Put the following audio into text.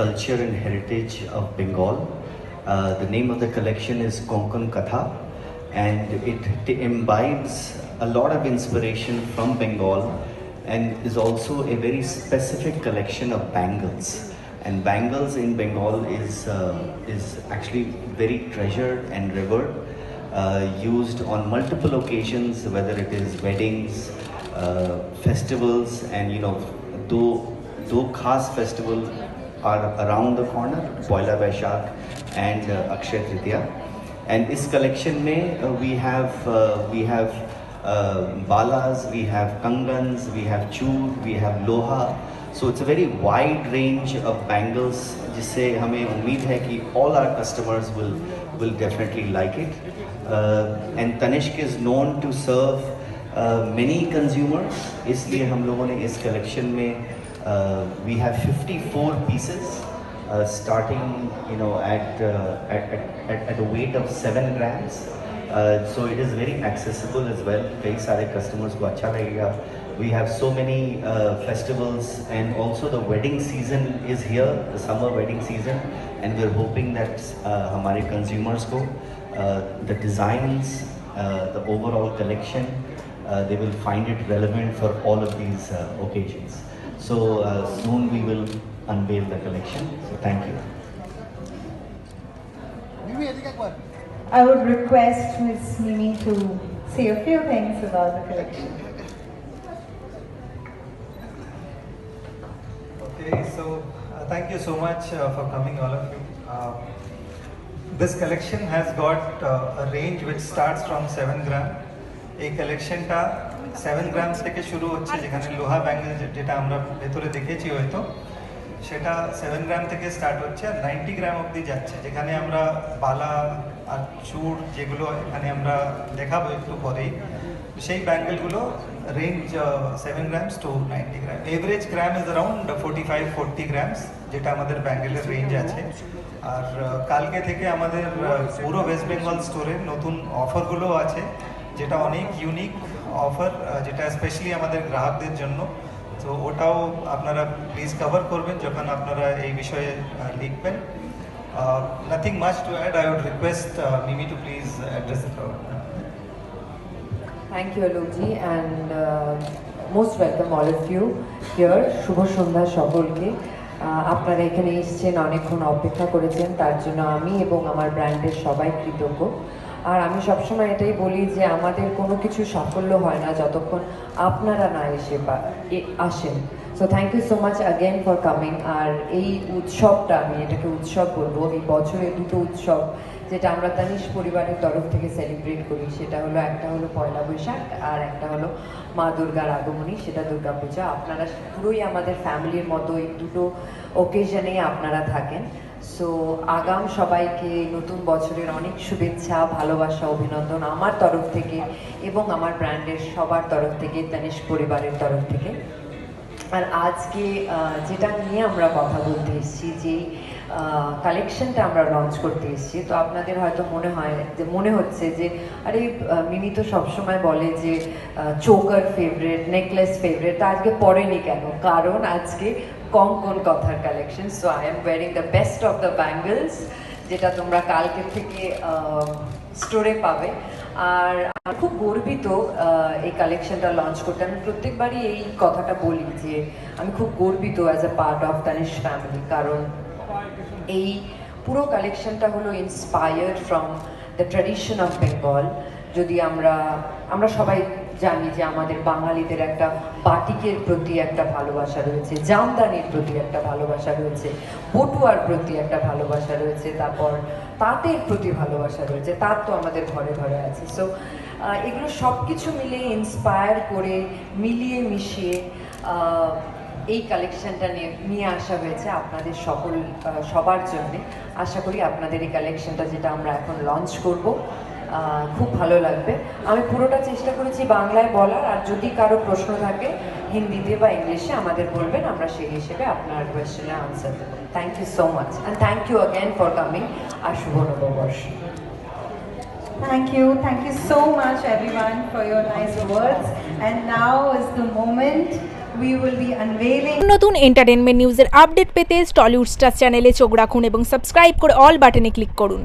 culture and heritage of Bengal. Uh, the name of the collection is Konkan Katha, and it, imbibes a lot of inspiration from Bengal and is also a very specific collection of bangles. And bangles in Bengal is, uh, is actually very treasured and revered, uh, used on multiple occasions, whether it is weddings, uh, festivals, and you know, though, though khas festival are around the corner, Poila Vaishak and uh, Akshay Tritiya. And this collection में uh, we have uh, we have uh, balas, we have kangans, we have chur, we have loha. So it's a very wide range of bangles जिससे हमें उम्मीद है कि all our customers will will definitely like it. Uh, and Tanishq is known to serve uh, many consumers. इसलिए हम लोगों ने इस collection में uh, we have 54 pieces. Uh, starting you know at, uh, at, at, at a weight of 7 grams uh, so it is very accessible as well कई सारे customers को अच्छा लगेगा we have so many uh, festivals and also the wedding season is here the summer wedding season and we're hoping that uh, हमारे consumers को uh, the designs uh, the overall collection uh, they will find it relevant for all of these uh, occasions so uh, soon we will unveil the collection. So thank you. I would request Ms. Mimi to say a few things about the collection. Okay, so uh, thank you so much uh, for coming, all of you. Uh, this collection has got uh, a range which starts from 7 gram. এই কালেকশনটা seven grams থেকে শুরু হচ্ছে, যেখানে লোহা bangle যেটা আমরা ভেতরে দেখেছি হয়তো, সেটা সেভেন গ্রাম থেকে স্টার্ট হচ্ছে আর নাইনটি গ্রাম অবধি যাচ্ছে। যেখানে আমরা বালা আর চুর যেগুলো এখানে আমরা দেখাবো একটু পরেই, সেই ব্যাঙ্গেলগুলো range seven grams to ninety gram average gram is around forty five forty grams যেটা আমাদের ব্যাঙ্গেলের রেঞ্জ আছে। আর কালকে থেকে আমাদের পুরো ওয়েস্ট বেঙ্গল স্টোরের নতুন অফারগুলো আছে। যেটা অনেক ইউনিক অফার যেটা স্পেশালি আমাদের গ্রাহকদের জন্য। তো ওটাও আপনারা প্লিজ কভার করবেন যখন আপনারা এই বিষয়ে লিখবেন। Nothing much to add I would request Mimi to please address Thank you, Alokji, and uh, most welcome all of you here. শুভ সন্ধ্যা সকলকে। আপনারা এখানে এসেছেন অনেকক্ষণ অপেক্ষা করেছেন তার জন্য আমি এবং আমার ব্র্যান্ডের সবাই কৃতজ্ঞ। আর আমি সবসময় এটাই বলি যে আমাদের কোনো কিছু সাফল্য হয় না যতক্ষণ আপনারা না এসে আসেন। So thank you so much again for coming আর এই উৎসবটা আমি এটাকে উৎসব বলব, এই বছরে দুটো উৎসব, যেটা আমরা তানিশ পরিবারের তরফ থেকে সেলিব্রেট করি। সেটা হলো, একটা হলো পয়লা বৈশাখ আর একটা হলো মা দুর্গার আগমনী, সেটা দুর্গাপূজা আপনারা পুরোই আমাদের ফ্যামিলির মতো এই দুটো ওকেশনেই আপনারা থাকেন। সো আগাম সবাইকে নতুন বছরের অনেক শুভেচ্ছা, ভালোবাসা, অভিনন্দন আমার তরফ থেকে এবং আমার ব্র্যান্ডের সবার তরফ থেকে তানিশ পরিবারের তরফ থেকে। আর আজকে যেটা নিয়ে আমরা কথা বলতে এসেছি, যে কালেকশনটা আমরা লঞ্চ করতে এসেছি, তো আপনাদের হয়তো মনে হয়, যে, মনে হচ্ছে যে, আরে মিমি তো সবসময় বলে যে চোকার ফেভারেট নেকলেস ফেভারেট তা আজকে পরেনি কেন? কারণ আজকে কঙ্কন কথার collection so I am wearing the best of the bangles যেটা তোমরা কালকে থেকে স্টোরে পাবে। আর খুব গর্বিত এই কালেকশনটা লঞ্চ করতে। আমি প্রত্যেকবারই এই কথাটা বলি যে আমি খুব গর্বিত as a part of Tanishq family কারণ এই পুরো কালেকশনটা হলো inspired from the tradition of Bengal যদি আমরা আমরা সবাই জানি যে আমাদের বাঙালিদের একটা বাটিকের প্রতি একটা ভালোবাসা রয়েছে, জামদানির প্রতি একটা ভালোবাসা রয়েছে, পটুয়ার প্রতি একটা ভালোবাসা রয়েছে, তারপর তাঁতের প্রতি ভালোবাসা রয়েছে, তাঁত তো আমাদের ঘরে ঘরে আছে। সো এগুলো সব কিছু মিলে ইন্সপায়ার করে, মিলিয়ে মিশিয়ে এই কালেকশনটা নিয়ে নিয়ে আসা হয়েছে আপনাদের সকল সবার জন্য। আশা করি আপনাদের এই কালেকশনটা যেটা আমরা এখন লঞ্চ করব খুব ভালো লাগবে আমি পুরোটা চেষ্টা করেছি বাংলায় বলার আর যদি কারও প্রশ্ন থাকে হিন্দিতে বা ইংলিশে আমাদের বলবেন আমরা সেই হিসেবে আপনার কোয়েশ্চেনের আনসার দেবো thank you so much and thank you again for coming আর শুভ নববর্ষ Thank you. Thank you so much, everyone, for your nice words. And now is the moment we will be unveiling নতুন entertainment নিউজের update পেতে Tollywood star চ্যানেলে চোখ রাখুন এবং subscribe করে অল বাটনে ক্লিক করুন